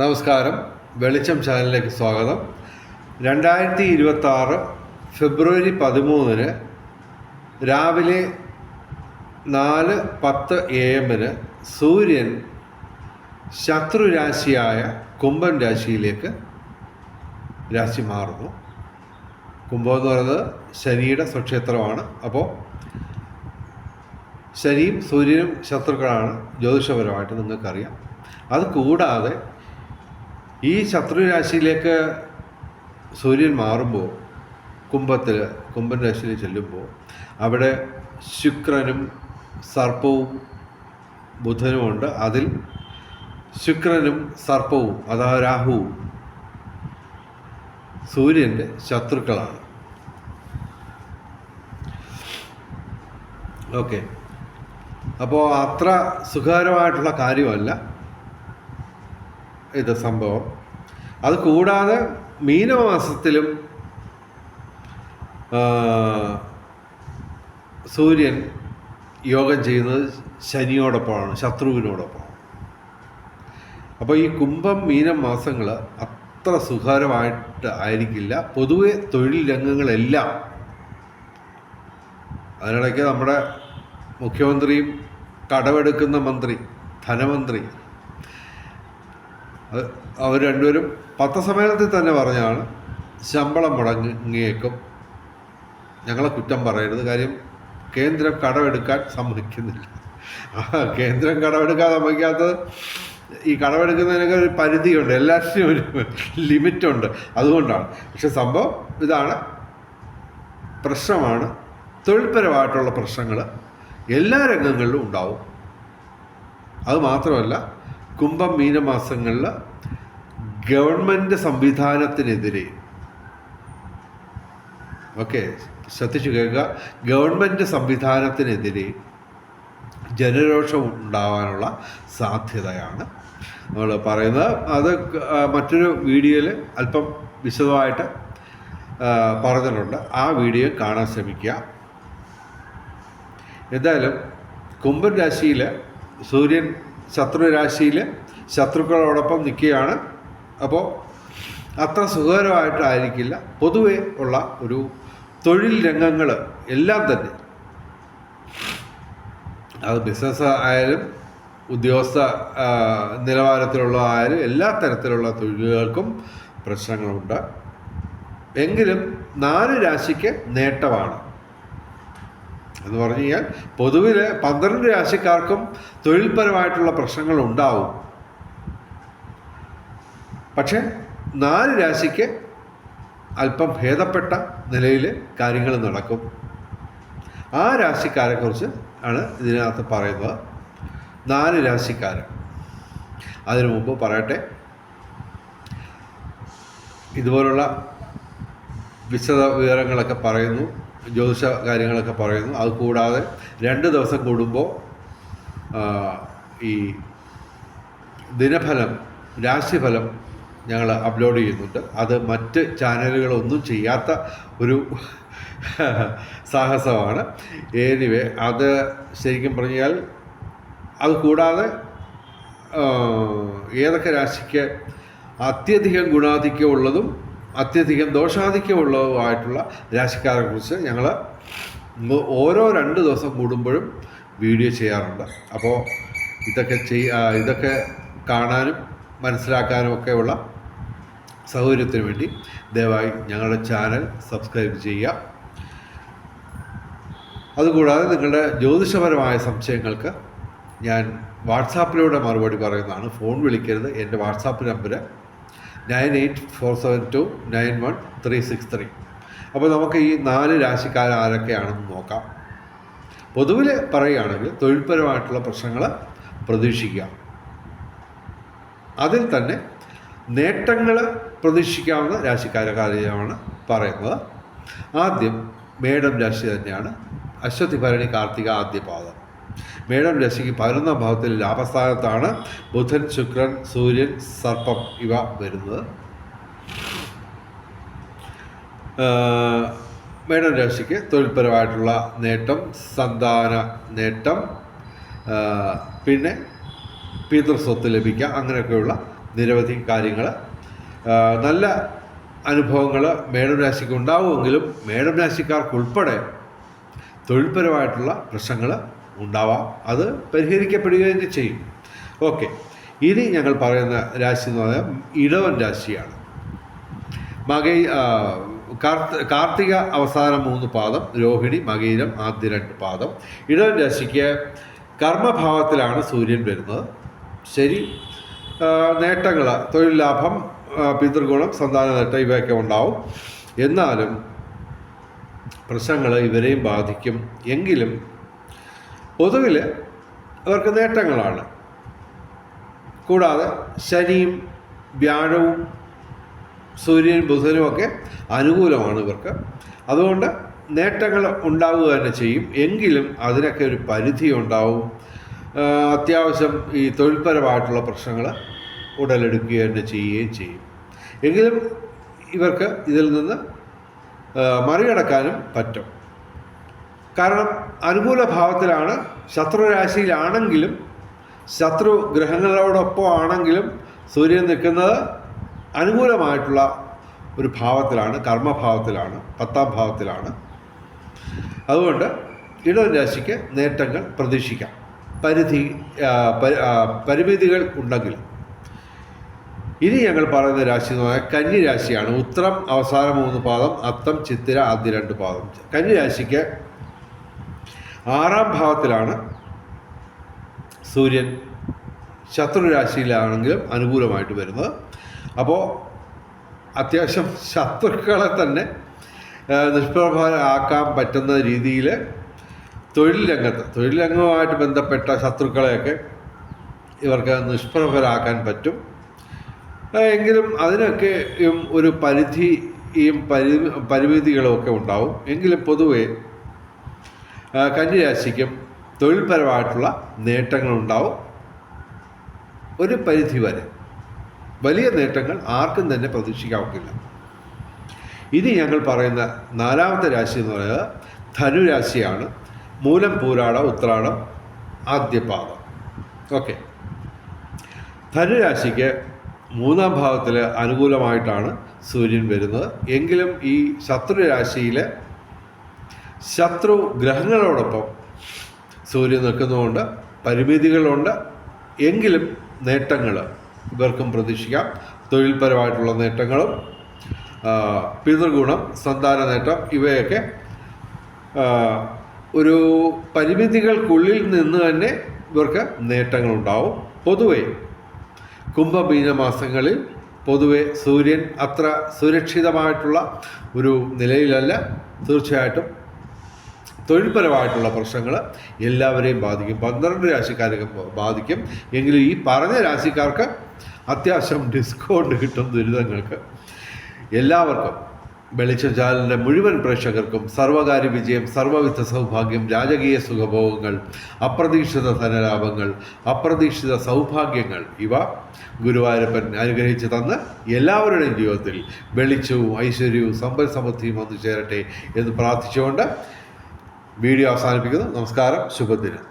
നമസ്കാരം. വെളിച്ചം ചാനലിലേക്ക് സ്വാഗതം. രണ്ടായിരത്തി ഇരുപത്തി ഫെബ്രുവരി പതിമൂന്നിന് രാവിലെ നാല് പത്ത് എ എമ്മിന് സൂര്യൻ ശത്രുരാശിയായ കുംഭൻ രാശിയിലേക്ക് രാശി മാറുന്നു. കുംഭം എന്ന് പറയുന്നത് ശനിയുടെ സ്വക്ഷേത്രമാണ്. അപ്പോൾ ശനിയും സൂര്യനും ശത്രുക്കളാണ് ജ്യോതിഷപരമായിട്ട് നിങ്ങൾക്കറിയാം. അത് കൂടാതെ ഈ ശത്രുരാശിയിലേക്ക് സൂര്യൻ മാറുമ്പോൾ കുംഭത്തിൽ കുംഭൻ രാശിയിൽ ചെല്ലുമ്പോൾ അവിടെ ശുക്രനും സർപ്പവും ബുധനുമുണ്ട് അതിൽ ശുക്രനും സർപ്പവും അതാ രാഹുവും സൂര്യന്റെ ശത്രുക്കളാണ്. ഓക്കെ. അപ്പോൾ അത്ര സുഖകരമായിട്ടുള്ള കാര്യമല്ല. ഇത് സംഭവം. അത് കൂടാതെ മീനമാസത്തിലും സൂര്യൻ യോഗം ചെയ്യുന്നത് ശനിയോടൊപ്പമാണ് ശത്രുവിനോടൊപ്പമാണ്. അപ്പോൾ ഈ കുംഭം മീനം മാസങ്ങൾ അത്ര സുഖകരമായിട്ട് ആയിരിക്കില്ല. പൊതുവെ തൊഴിൽ രംഗങ്ങളെല്ലാം അതിനിടയ്ക്ക് നമ്മുടെ മുഖ്യമന്ത്രിയും കടമെടുക്കുന്ന മന്ത്രി ധനമന്ത്രി അവർ രണ്ടുപേരും പത്രസമ്മേളനത്തിൽ തന്നെ പറഞ്ഞാണ് ശമ്പളം മുടങ്ങിയേക്കും. ഞങ്ങളെ കുറ്റം പറയരുത്. കാര്യം കേന്ദ്രം കടമെടുക്കാൻ സമ്മതിക്കുന്നില്ല. കേന്ദ്രം കടമെടുക്കാൻ സമ്മതിക്കാത്തത് ഈ കടമെടുക്കുന്നതിനൊക്കെ ഒരു പരിധിയുണ്ട്. എല്ലാത്തിനും ഒരു ലിമിറ്റുണ്ട്. അതുകൊണ്ടാണ്. പക്ഷെ സംഭവം ഇതാണ്. പ്രശ്നമാണ്. തൊഴിൽപരമായിട്ടുള്ള പ്രശ്നങ്ങൾ എല്ലാ രംഗങ്ങളിലും ഉണ്ടാവും. അത് മാത്രമല്ല കുംഭം മീനമാസങ്ങളിൽ ഗവൺമെന്റ് സംവിധാനത്തിനെതിരെ. ഓക്കെ ശ്രദ്ധിച്ചു കേൾക്കുക. ഗവൺമെന്റ് സംവിധാനത്തിനെതിരെ ജനരോഷം ഉണ്ടാവാനുള്ള സാധ്യതയാണ് നമ്മൾ പറയുന്നത്. അത് മറ്റൊരു വീഡിയോയിൽ അല്പം വിശദമായിട്ട് പറഞ്ഞിട്ടുണ്ട്. ആ വീഡിയോ കാണാൻ ശ്രമിക്കുക. എന്തായാലും കുംഭൻ രാശിയിൽ സൂര്യൻ ശത്രു രാശിയിൽ ശത്രുക്കളോടൊപ്പം നിൽക്കുകയാണ്. അപ്പോൾ അത്ര സുഖകരമായിട്ടായിരിക്കില്ല. പൊതുവെ ഉള്ള ഒരു തൊഴിൽ രംഗങ്ങൾ എല്ലാം തന്നെ. അത് ബിസിനസ് ആയാലും ഉദ്യോഗസ്ഥ നിലവാരത്തിലുള്ള ആയാലും എല്ലാ തരത്തിലുള്ള തൊഴിലുകൾക്കും പ്രശ്നങ്ങളുണ്ട്. എങ്കിലും നാല് രാശിക്ക് നേട്ടമാണ്. എന്ന് പറഞ്ഞു കഴിഞ്ഞാൽ പൊതുവിൽ പന്ത്രണ്ട് രാശിക്കാർക്കും തൊഴിൽപരമായിട്ടുള്ള പ്രശ്നങ്ങൾ ഉണ്ടാവും പക്ഷെ നാല് രാശിക്ക് അല്പം ഭേദപ്പെട്ട നിലയിൽ കാര്യങ്ങൾ നടക്കും. ആ രാശിക്കാരെക്കുറിച്ച് ആണ് ഇതിനകത്ത് പറയുന്നത്. നാല് രാശിക്കാർ അതിനു മുമ്പ് പറയട്ടെ. ഇതുപോലുള്ള വിശദ വിവരങ്ങളൊക്കെ പറയുന്നു. ജ്യോതിഷ കാര്യങ്ങളൊക്കെ പറയുന്നു. അത് കൂടാതെ രണ്ട് ദിവസം കൂടുമ്പോൾ ഈ ദിനഫലം രാശിഫലം ഞങ്ങൾ അപ്ലോഡ് ചെയ്യുന്നുണ്ട്. അത് മറ്റ് ചാനലുകളൊന്നും ചെയ്യാത്ത ഒരു സാഹസമാണ്. എനിവേ അത് ശരിക്കും പറഞ്ഞാൽ അത് കൂടാതെ ഏതൊക്കെ രാശിക്ക് അത്യധികം ഗുണാധിക്യമുള്ളതും അത്യധികം ദോഷാധിക്യമുള്ളതുമായിട്ടുള്ള രാശിക്കാരെ കുറിച്ച് ഞങ്ങൾ ഓരോ രണ്ട് ദിവസം കൂടുമ്പോഴും വീഡിയോ ചെയ്യാറുണ്ട്. അപ്പോൾ ഇതൊക്കെ ചെയ് ഇതൊക്കെ കാണാനും മനസ്സിലാക്കാനും ഒക്കെയുള്ള സൗകര്യത്തിന് വേണ്ടി ദയവായി ഞങ്ങളുടെ ചാനൽ സബ്സ്ക്രൈബ് ചെയ്യുക. അതുകൂടാതെ നിങ്ങളുടെ ജ്യോതിഷപരമായ സംശയങ്ങൾക്ക് ഞാൻ വാട്സാപ്പിലൂടെ മറുപടി പറയുന്നതാണ്. ഫോൺ വിളിക്കരുത്. എന്റെ WhatsApp number nine eight four seven two nine one three six three. അപ്പോൾ നമുക്ക് ഈ നാല് രാശിക്കാർ ആരൊക്കെയാണെന്ന് നോക്കാം. പൊതുവിൽ പറയുകയാണെങ്കിൽ തൊഴിൽപരമായിട്ടുള്ള പ്രശ്നങ്ങൾ പ്രതീക്ഷിക്കുക. അതിൽ തന്നെ നേട്ടങ്ങൾ പ്രതീക്ഷിക്കാവുന്ന രാശിക്കാരെ കാര്യമാണ് പറയുന്നത്. ആദ്യം മേടം രാശി തന്നെയാണ്. അശ്വതി ഭരണി കാർത്തിക ആദ്യ പാദം മേടം രാശിക്ക് പതിനൊന്നാം ഭാവത്തിൽ ലാഭസ്ഥാനത്താണ് ബുധൻ ശുക്രൻ സൂര്യൻ സർപ്പം ഇവ വരുന്നത്. മേടം രാശിക്ക് തൊഴിൽപരമായിട്ടുള്ള നേട്ടം സന്താന നേട്ടം പിന്നെ പിതൃസ്വത്ത് ലഭിക്കുക അങ്ങനെയൊക്കെയുള്ള നിരവധി കാര്യങ്ങൾ നല്ല അനുഭവങ്ങൾ മേടം രാശിക്ക് ഉണ്ടാവുമെങ്കിലും മേടം രാശിക്കാർക്കുൾപ്പെടെ തൊഴിൽപരമായിട്ടുള്ള പ്രശ്നങ്ങൾ ഉണ്ടാവാം. അത് പരിഹരിക്കപ്പെടുകയും ചെയ്യും. ഓക്കെ. ഇനി ഞങ്ങൾ പറയുന്ന രാശി എന്ന് പറഞ്ഞാൽ ഇടവൻ രാശിയാണ്. മകൈ കാർത്തിക അവസാന മൂന്ന് പാദം രോഹിണി മകയിരം ആദ്യ രണ്ട് പാദം. ഇടവൻ രാശിക്ക് കർമ്മഭാവത്തിലാണ് സൂര്യൻ വരുന്നത്. ശരി. നേട്ടങ്ങൾ തൊഴിൽ ലാഭം പിതൃഗുണം സന്താന നേട്ടം ഇവയൊക്കെ ഉണ്ടാവും. എന്നാലും പ്രശ്നങ്ങൾ ഇവരെയും ബാധിക്കും. എങ്കിലും പൊതുവിൽ അവർക്ക് നേട്ടങ്ങളാണ്. കൂടാതെ ശനിയും വ്യാഴവും സൂര്യനും ബുധനും ഒക്കെ അനുകൂലമാണ് ഇവർക്ക്. അതുകൊണ്ട് നേട്ടങ്ങൾ ഉണ്ടാവുക തന്നെ ചെയ്യും. എങ്കിലും അതിനൊക്കെ ഒരു പരിധി ഉണ്ടാവും. അത്യാവശ്യം ഈ തൊഴിൽപരമായിട്ടുള്ള പ്രശ്നങ്ങൾ ഉടലെടുക്കുക തന്നെ ചെയ്യുകയും ചെയ്യും. എങ്കിലും ഇവർക്ക് ഇതിൽ നിന്ന് മറികടക്കാനും പറ്റും. കാരണം അനുകൂല ഭാവത്തിലാണ് ശത്രുരാശിയിലാണെങ്കിലും ശത്രു ഗ്രഹങ്ങളോടൊപ്പം ആണെങ്കിലും സൂര്യൻ നിൽക്കുന്നത് അനുകൂലമായിട്ടുള്ള ഒരു ഭാവത്തിലാണ് കർമ്മഭാവത്തിലാണ് പത്താം ഭാവത്തിലാണ്. അതുകൊണ്ട് ഇടവൻ രാശിക്ക് നേട്ടങ്ങൾ പ്രതീക്ഷിക്കാം. പരിധി പരിമിതികൾ ഉണ്ടെങ്കിൽ. ഇനി ഞങ്ങൾ പറയുന്ന രാശി എന്ന് പറഞ്ഞാൽ കന്നി രാശിയാണ്. ഉത്തരം അവസാന മൂന്ന് പാദം അത്തം ചിത്തിര ആദ്യ രണ്ട് പാദം. കന്നി രാശിക്ക് ആറാം ഭാവത്തിലാണ് സൂര്യൻ ശത്രുരാശിയിലാണെങ്കിലും അനുകൂലമായിട്ട് വരുന്നത്. അപ്പോൾ അത്യാവശ്യം ശത്രുക്കളെ തന്നെ നിഷ്പ്രഭരാക്കാൻ പറ്റുന്ന രീതിയിൽ തൊഴിൽ രംഗത്ത് തൊഴിൽ രംഗവുമായിട്ട് ബന്ധപ്പെട്ട ശത്രുക്കളെയൊക്കെ ഇവർക്ക് നിഷ്പ്രഭരാക്കാൻ പറ്റും. എങ്കിലും അതിനൊക്കെയും ഒരു പരിധിയും പരി പരിമിതികളും ഒക്കെ ഉണ്ടാവും. എങ്കിലും പൊതുവേ ആ, കന്യരാശിക്കും തൊഴിൽപരമായിട്ടുള്ള നേട്ടങ്ങളുണ്ടാവും. ഒരു പരിധി വരെ. വലിയ നേട്ടങ്ങൾ ആർക്കും തന്നെ പ്രതീക്ഷിക്കാവുന്നില്ല ഇനി ഞങ്ങൾ പറയുന്ന നാലാമത്തെ രാശി എന്ന് പറയുന്നത് ധനുരാശിയാണ്. മൂലം പൂരാടം ഉത്രാടം ആദ്യപാദം. ഓക്കെ. ധനുരാശിക്ക് മൂന്നാം ഭാവത്തിൽ അനുകൂലമായിട്ടാണ് സൂര്യൻ വരുന്നത്. എങ്കിലും ഈ ശത്രു രാശിയിലെ ശത്രു ഗ്രഹങ്ങളോടൊപ്പം സൂര്യൻ നിൽക്കുന്നതുകൊണ്ട് പരിമിതികളുണ്ട്. എങ്കിലും നേട്ടങ്ങൾ ഇവർക്കും പ്രതീക്ഷിക്കാം. തൊഴിൽപരമായിട്ടുള്ള നേട്ടങ്ങളും പിതൃഗുണം സന്താന നേട്ടം ഇവയൊക്കെ ഒരു പരിമിതികൾക്കുള്ളിൽ നിന്ന് തന്നെ ഇവർക്ക് നേട്ടങ്ങളുണ്ടാവും. പൊതുവേ കുംഭമീനമാസങ്ങളിൽ പൊതുവെ സൂര്യൻ അത്ര സുരക്ഷിതമായിട്ടുള്ള ഒരു നിലയിലല്ല. തീർച്ചയായിട്ടും തൊഴിൽപരമായിട്ടുള്ള പ്രശ്നങ്ങൾ എല്ലാവരെയും ബാധിക്കും. പന്ത്രണ്ട് രാശിക്കാരെ ബാധിക്കും. എങ്കിലും ഈ പറഞ്ഞ രാശിക്കാർക്ക് അത്യാവശ്യം ഡിസ്കൗണ്ട് കിട്ടും ദുരിതങ്ങൾക്ക്. എല്ലാവർക്കും വെളിച്ചം ചാനലിന്റെ മുഴുവൻ പ്രേക്ഷകർക്കും സർവകാര്യ വിജയം സർവവിധ സൗഭാഗ്യം രാജകീയ സുഖഭോഗങ്ങൾ അപ്രതീക്ഷിത ധനലാഭങ്ങൾ അപ്രതീക്ഷിത സൗഭാഗ്യങ്ങൾ ഇവ ഗുരുവായൂരപ്പൻ അനുഗ്രഹിച്ച് തന്ന് എല്ലാവരുടെയും ജീവിതത്തിൽ വെളിച്ചവും ഐശ്വര്യവും സമ്പൽ സമൃദ്ധിയും വന്നു ചേരട്ടെ എന്ന് പ്രാർത്ഥിച്ചുകൊണ്ട് വീഡിയോ അവസാനിപ്പിക്കുന്നു. നമസ്കാരം. ശുഭദിനം.